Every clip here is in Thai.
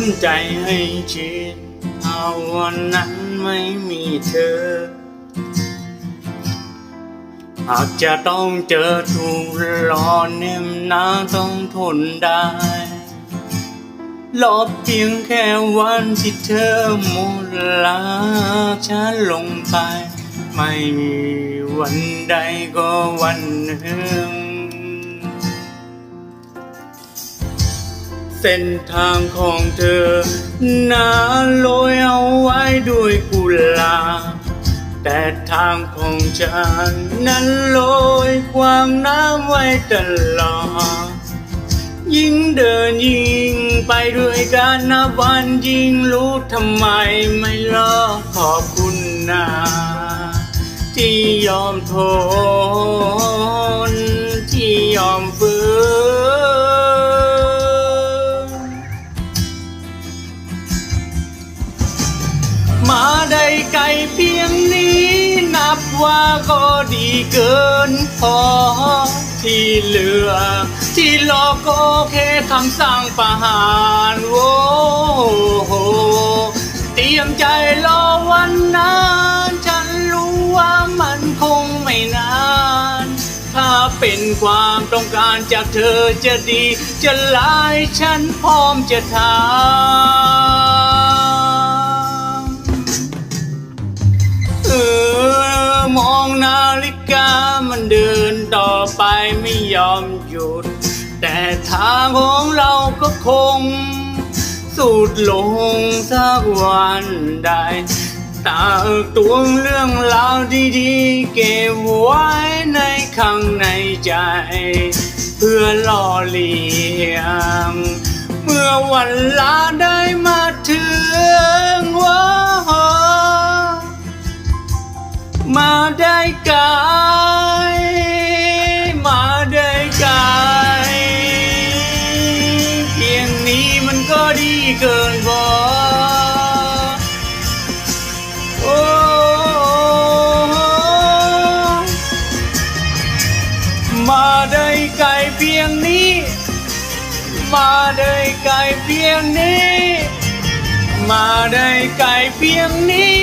ำใจให้ชินถ้าวันนั้นไม่มีเธอหากจะต้องเจอถูกรอเนิ่มนาต้องทนได้รอเพียงแค่วันที่เธอหมดรักฉันลงไป ไม่มีวันใดก็วันหนึ่ง เส้นทางของเธอนาโรยเอาไว้ด้วยกุหลาบแต่ทางของฉันนั้นโรยความน้ำไว้ตลอดยิ่งเดินยิ่งไปด้วยกันนับวันยิ่งรู้ทำไมไม่รอขอบคุณนะที่ยอมทน ไกลเพียงนี้ นับว่าก็ดีเกินพอ ที่เหลือ ที่รอก็แค่คำสั่งประหารโว้โหเตรียมใจรอวันนั้นฉันรู้ว่ามันคงไม่นานถ้าเป็นความต้องการจากเธอจะดี จะลายฉันพร้อมจะทำ กามันเดินต่อไปไม่ยอมหยุด แต่ทางของเราก็คง สุดลงสักวันได้ตากตวงเรื่องราวดีๆ เก็บไว้ในข้างในใจ เพื่อล่อเลี้ยง เมื่อวันลาได้ ได้ไกลเพียงนี้ มาได้ไกลเพียงนี้ มาได้ไกลเพียงนี้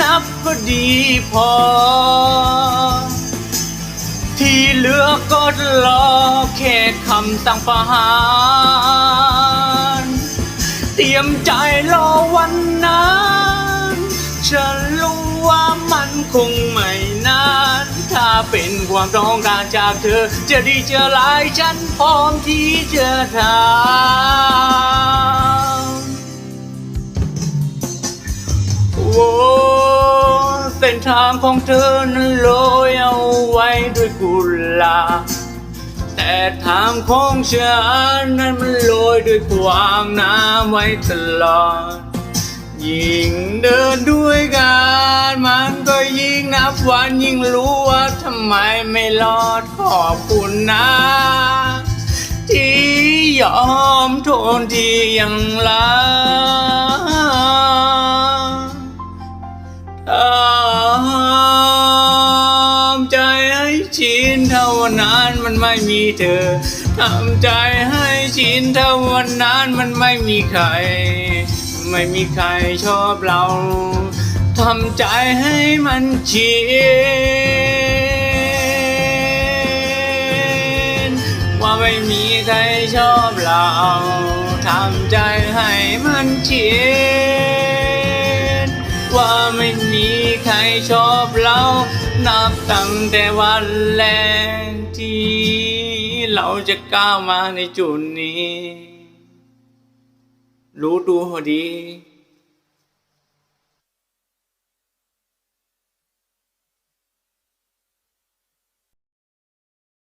นับก็ดีพอ ที่เหลือก็รอแค่คำสั่งประหารเตรียมใจรอวันนั้นฉันรู้ว่ามันคงไม่ เป็นความต้องการจากเธอ จะดีจะร้ายฉันพร้อมที่จะทำโอ้เส้นทางของเธอนั้นโรยเอาไว้ด้วยกุหลาบแต่ทางของฉันนั้นมันโรยด้วยความน้ำไว้ตลอด ยิ่งเดินด้วยกันมันก็ยิ่งนับวันยิ่งรู้ว่าทำไมไม่รอดขอบคุณนะ ที่ยอมทนที่ยังรักทำใจให้ชินเท่าวันนั้นมันไม่มีเธอทำใจให้ชินเท่าวันนั้นมันไม่มีใคร ไม่มีใครชอบเราทำใจให้มันชินว่าไม่มีใครชอบเราทำใจให้มันชินว่าไม่มีใครชอบเรานับตั้งแต่วันแรกที่เราจะก้าวมาในจุดนี้ รู้ตัวพอดี